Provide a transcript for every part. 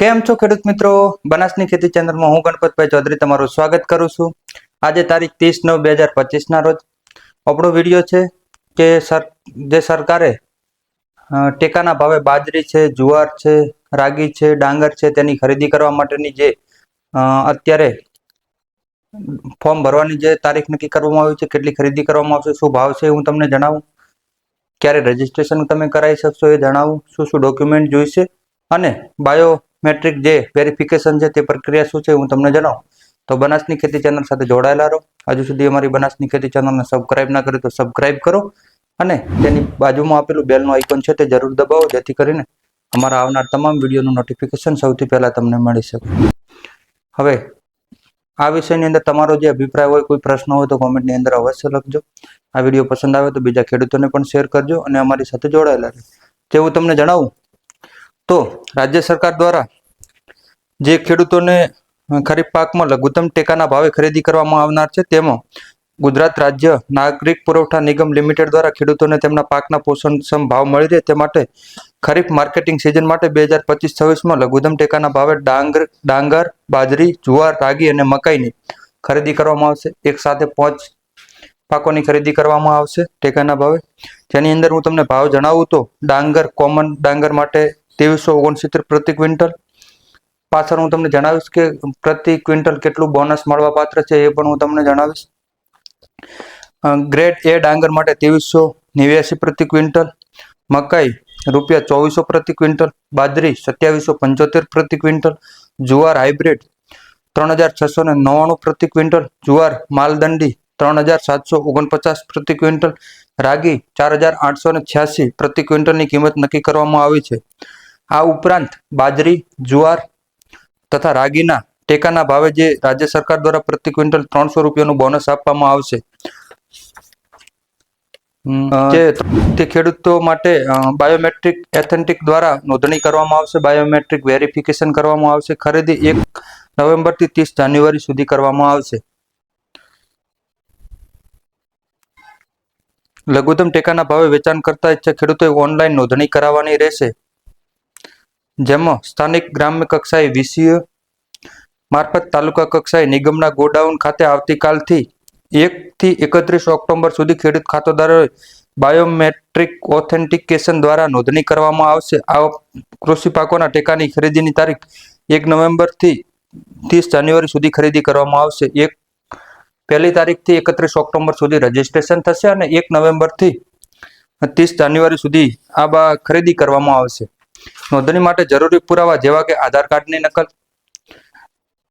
કેમ છો ખેડૂત મિત્રો? બનાસની ખેતી ચેનલમાં હું ગણપતભાઈ ચૌધરી તમારું સ્વાગત કરું છું. આજે તારીખ ત્રીસ નવ બે હજાર પચીસના રોજ આપણો વીડિયો છે કે સર, જે સરકારે ટેકાના ભાવે બાજરી છે, જુવાર છે, રાગી છે, ડાંગર છે તેની ખરીદી કરવા માટેની જે અત્યારે ફોર્મ ભરવાની જે તારીખ નક્કી કરવામાં આવી છે, કેટલી ખરીદી કરવામાં આવશે, શું ભાવ છે હું તમને જણાવું. ક્યારે રજીસ્ટ્રેશન તમે કરાવી શકશો એ જણાવું, શું શું ડોક્યુમેન્ટ જોઈશે અને બાયોમેટ્રિક જે વેરિફિકેશન છે તે પ્રક્રિયા શું છે હું તમને જણાવું. તો બનાસની ખેતી ચેનલ સાથે જોડાયેલા રહો. હજુ સુધી અમારી બનાસની ખેતી ચેનલને સબસ્ક્રાઇબ ના કરી તો સબસ્ક્રાઇબ કરો અને તેની બાજુમાં આપેલું બેલનું આઇકોન છે તે જરૂર દબાવો, જેથી કરીને અમારા આવનાર તમામ વિડીયોનું નોટિફિકેશન સૌથી પહેલાં તમને મળી શકે. હવે, આ વિષયની અંદર તમારો જે અભિપ્રાય હોય, કોઈ પ્રશ્ન હોય તો કોમેન્ટની અંદર અવશ્ય લખજો. આ વીડિયો પસંદ આવે તો બીજા ખેડૂતોને પણ શેર કરજો અને અમારી સાથે જોડાયેલા રહે. જે હું તમને જણાવું, તો રાજ્ય સરકાર દ્વારા જે ખેડૂતોને ખરીફ પાકમાં લઘુત્તમ ટેકાના ભાવે ખરીદી કરવામાં આવનાર છે, તેમાં ગુજરાત રાજ્ય નાગરિક પુરવઠા નિગમ લિમિટેડ દ્વારા ખેડૂતોને તેમના પાકના પોષણક્ષમ ભાવ મળી રહે તે માટે ખરીફ માર્કેટિંગ સિઝન માટે બે હજાર પચીસ છવ્વીસમાં લઘુત્તમ ટેકાના ભાવે ડાંગર ડાંગર, બાજરી, જુવાર, રાગી અને મકાઈની ખરીદી કરવામાં આવશે. એક સાથે પાંચ પાકોની ખરીદી કરવામાં આવશે ટેકાના ભાવે. જેની અંદર હું તમને ભાવ જણાવું તો ડાંગર, કોમન ડાંગર માટે ત્રેવીસો ઓગણસિત્તેર પ્રતિ ક્વિન્ટલ પાછળ હું તમને જણાવીશ કે પ્રતિ ક્વિન્ટલ કેટલું બોનસ મળવા પાત્ર છે એ પણ હું તમને જણાવીશ. ગ્રેડ એ ડાંગર માટે ત્રેવીસો નેવ્યાસી પ્રતિ ક્વિન્ટલ, મકાઈ રૂપિયા ચોવીસો પ્રતિ ક્વિન્ટલ, બાજરી સત્યાવીસો પંચોતેર પ્રતિ ક્વિન્ટલ, જુવાર હાઇબ્રિડ ત્રણ હજાર છસો ને નવ્વાણું પ્રતિ ક્વિન્ટલ, જુવાર માલદંડી ત્રણ હજાર સાતસો ઓગણપચાસ પ્રતિ ક્વિન્ટલ, રાગી ચાર હજાર આઠસો ને છ્યાસી પ્રતિ ક્વિન્ટલની કિંમત નક્કી કરવામાં આવી છે. આ ઉપરાંત બાજરી, જુવાર તથા રાગીના ટેકાના ભાવે જે રાજ્ય સરકાર દ્વારા પ્રતિ ક્વિન્ટલ ત્રણસો રૂપિયાનું બોનસ આપવામાં આવશે. જે તે ખેડૂતો માટે બાયોમેટ્રિક એથેન્ટિક દ્વારા નોંધણી કરવામાં આવશે બાયોમેટ્રિક વેરિફિકેશન કરવામાં આવશે ખરીદી એક નવેમ્બરથી ત્રીસ જાન્યુઆરી સુધી કરવામાં આવશે. લઘુત્તમ ટેકાના ભાવે વેચાણ કરતા ઈચ્છે ખેડૂતોએ ઓનલાઈન નોંધણી કરાવવાની રહેશે. જેમાં સ્થાનિક ગ્રામ્ય કક્ષાએ વીસીએ મારફત તાલુકા કક્ષાએ નિગમના ગોડાઉન ખાતે આવતીકાલથી એક થી એકત્રીસ ઓક્ટોબર સુધી ખેડૂત ખાતેદારોએ બાયોમેટ્રિક ઓથેન્ટિકેશન દ્વારા નોંધણી કરવામાં આવશે. આ કૃષિ પાકોના ટેકાની ખરીદીની તારીખ એક નવેમ્બરથી ત્રીસ જાન્યુઆરી સુધી ખરીદી કરવામાં આવશે. એક પહેલી તારીખથી એકત્રીસ ઓક્ટોબર સુધી રજીસ્ટ્રેશન થશે અને એક નવેમ્બરથી ત્રીસ જાન્યુઆરી સુધી આ બા ખરીદી કરવામાં આવશે. નોંધણી માટે જરૂરી પુરાવા જેવા કે આધાર કાર્ડની નકલ,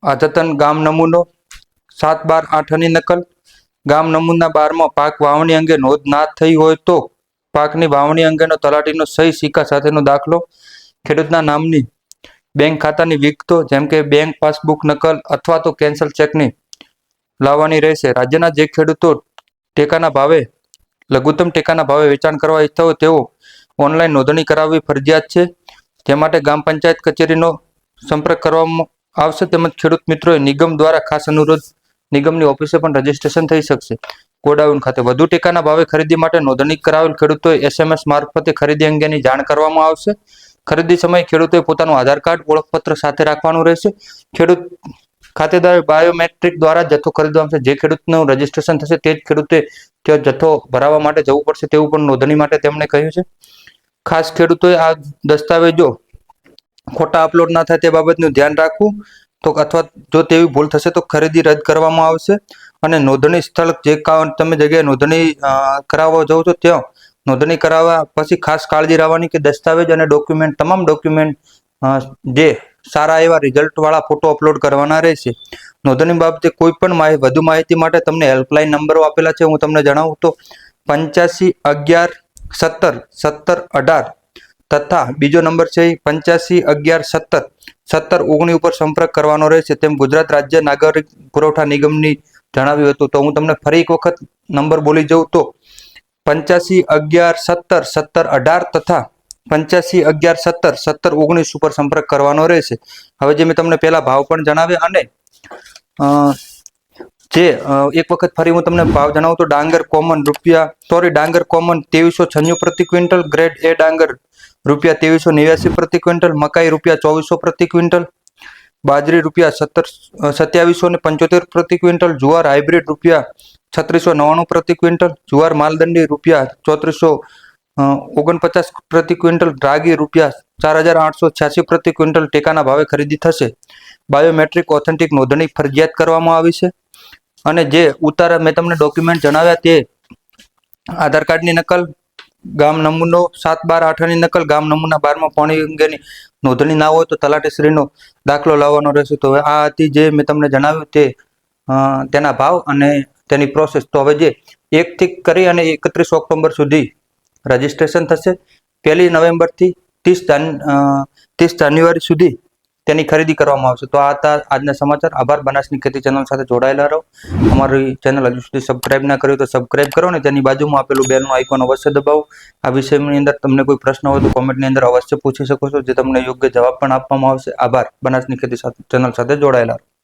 અદ્યતન ગામ નમૂનો, સાત બાર આઠની નકલ, ગામ નમૂના બારમાં પાક વાવણી અંગે નોંધ ના થઈ હોય તો પાકની વાવણી અંગેનો તલાટીનો સહી સિક્કા સાથેનો દાખલો, ખેડૂતના નામની બેંક ખાતાની વિગતો જેમ કે બેંક પાસબુક નકલ અથવા તો કેન્સલ ચેકની લાવવાની રહેશે. રાજ્યના જે ખેડૂતો ટેકાના ભાવે, લઘુત્તમ ટેકાના ભાવે વેચાણ કરવા ઈચ્છતા હોય તેઓ ઓનલાઈન નોંધણી કરાવવી ફરજિયાત છે. તે માટે ગ્રામ પંચાયત કચેરીનો સંપર્ક કરવામાં આવશે. તેમજ ખેડૂત મિત્રોએ નિગમ દ્વારા ખાસ અનુરોધ, નિગમની ઓફિસે પણ રજીસ્ટ્રેશન થઈ શકશે. ગોડાઉન ખાતે વધુ ટેકાના ભાવે ખરીદી માટે નોંધણી કરાવેલ ખેડૂતોએ એસએમએસ મારફતે ખરીદી અંગેની જાણ કરવામાં આવશે. ખરીદી સમયે ખેડૂતોએ પોતાનું આધાર કાર્ડ, ઓળખપત્ર સાથે રાખવાનું રહેશે. ખેડૂત ખાતેદાર બાયોમેટ્રિક દ્વારા જથ્થો ખરીદવામાં જે ખેડૂતનું રજીસ્ટ્રેશન થશે તે જ ખેડૂતે તે જથ્થો ભરાવવા માટે જવું પડશે તેવું પણ નોંધણી માટે તેમણે કહ્યું છે. ખાસ ખેડૂતોએ આ દસ્તાવેજો ખોટા અપલોડ ના થાય તે બાબતનું ધ્યાન રાખવું. તો અથવા જો તેવી ભૂલ થશે તો ખરીદી રદ કરવામાં આવશે. અને નોંધણી સ્થળ જે તમે જગ્યાએ નોંધણી કરાવવા જાઓ છો ત્યાં નોંધણી કરાવવા પછી ખાસ કાળજી રાખવાની કે દસ્તાવેજ અને ડોક્યુમેન્ટ તમામ ડોક્યુમેન્ટ જે સારા એવા રિઝલ્ટવાળા ફોટો અપલોડ કરવાના રહેશે. નોંધણી બાબતે કોઈ પણ વધુ માહિતી માટે તમને હેલ્પલાઇન નંબરો આપેલા છે. હું તમને જણાવું તો પંચ્યાસી અગિયાર સત્તર સત્તર, અઢાર તથા બીજો નંબર છે પંચ્યાસી, અગિયાર, સત્તર. સત્તર ઓગણી ઉપર સંપર્ક કરવાનો રહેશે તેમ ગુજરાત રાજ્ય નાગરિક પુરવઠા નિગમની જણાવ્યું હતું. તો હું તમને ફરી એક વખત નંબર બોલી જાઉં તો પંચ્યાસી, અગિયાર, સત્તર સત્તર, અઢાર તથા પંચ્યાસી, અગિયાર, સત્તર સત્તર, ઓગણીસ ઉપર સંપર્ક કરવાનો રહેશે. હવે જે મેં તમને પહેલા ભાવ પણ જણાવ્યા અને જે એક વખત ફરી હું તમને ભાવ જણાવું તો ડાંગર કોમન રૂપિયા સોરી ડાંગર કોમન ત્રેવીસો છન્નું પ્રતિ ક્વિન્ટલ ગ્રેડ એ ડાંગર રૂપિયા ત્રેવીસો નેવ્યાસી પ્રતિ ક્વિન્ટલ, મકાઈ રૂપિયા ચોવીસો પ્રતિ ક્વિન્ટલ, બાજરી રૂપિયા સત્તર સત્યાવીસો ને પંચોતેર પ્રતિ ક્વિન્ટલ, જુવાર હાઇબ્રિડ રૂપિયા છત્રીસો નવ્વાણું પ્રતિ ક્વિન્ટલ, જુવાર માલદંડી રૂપિયા ચોત્રીસો ઓગણપચાસ પ્રતિ ક્વિન્ટલ, રાગી રૂપિયા ચાર હજાર આઠસો છ્યાસી પ્રતિ ક્વિન્ટલ, ટેકાના ભાવે ખરીદી થશે. બાયોમેટ્રિક ઓથેન્ટિક નોંધણી ફરજિયાત કરવામાં આવી છે. અને જે ઉતારા મેં તમને ડોક્યુમેન્ટ જણાવ્યા તે આધાર કાર્ડની નકલ, ગામ નમૂનો સાત બાર આઠની નકલ, ગામ નમૂના બારમાં પાણી અંગેની નોંધણી ના હોય તો તલાટીશ્રીનો દાખલો લાવવાનો રહેશે. તો હવે આ હતી જે મેં તમને જણાવ્યું તે તેના ભાવ અને તેની પ્રોસેસ તો હવે જે એકથી કરી અને એકત્રીસ ઓક્ટોબર સુધી રજીસ્ટ્રેશન થશે. પહેલી નવેમ્બરથી ત્રીસ ત્રીસ જાન્યુઆરી સુધી તેની ખરીદી કરવામાં આવશે. તો આ હતા આજના સમાચાર. આભાર. બનાસની ખેતી ચેનલ સાથે જોડાયેલા રહો. અમારી ચેનલ હજુ સુધી સબસ્ક્રાઇબ ના કર્યું તો સબસ્ક્રાઇબ કરો ને તેની બાજુમાં આપેલું બેલનું આઇકોન અવશ્ય દબાવો. આ વિષયની અંદર તમને કોઈ પ્રશ્ન હોય તો કોમેન્ટની અંદર અવશ્ય પૂછી શકો છો, જે તમને યોગ્ય જવાબ પણ આપવામાં આવશે. આભાર. બનાસની ખેતી ચેનલ સાથે જોડાયેલા રહો.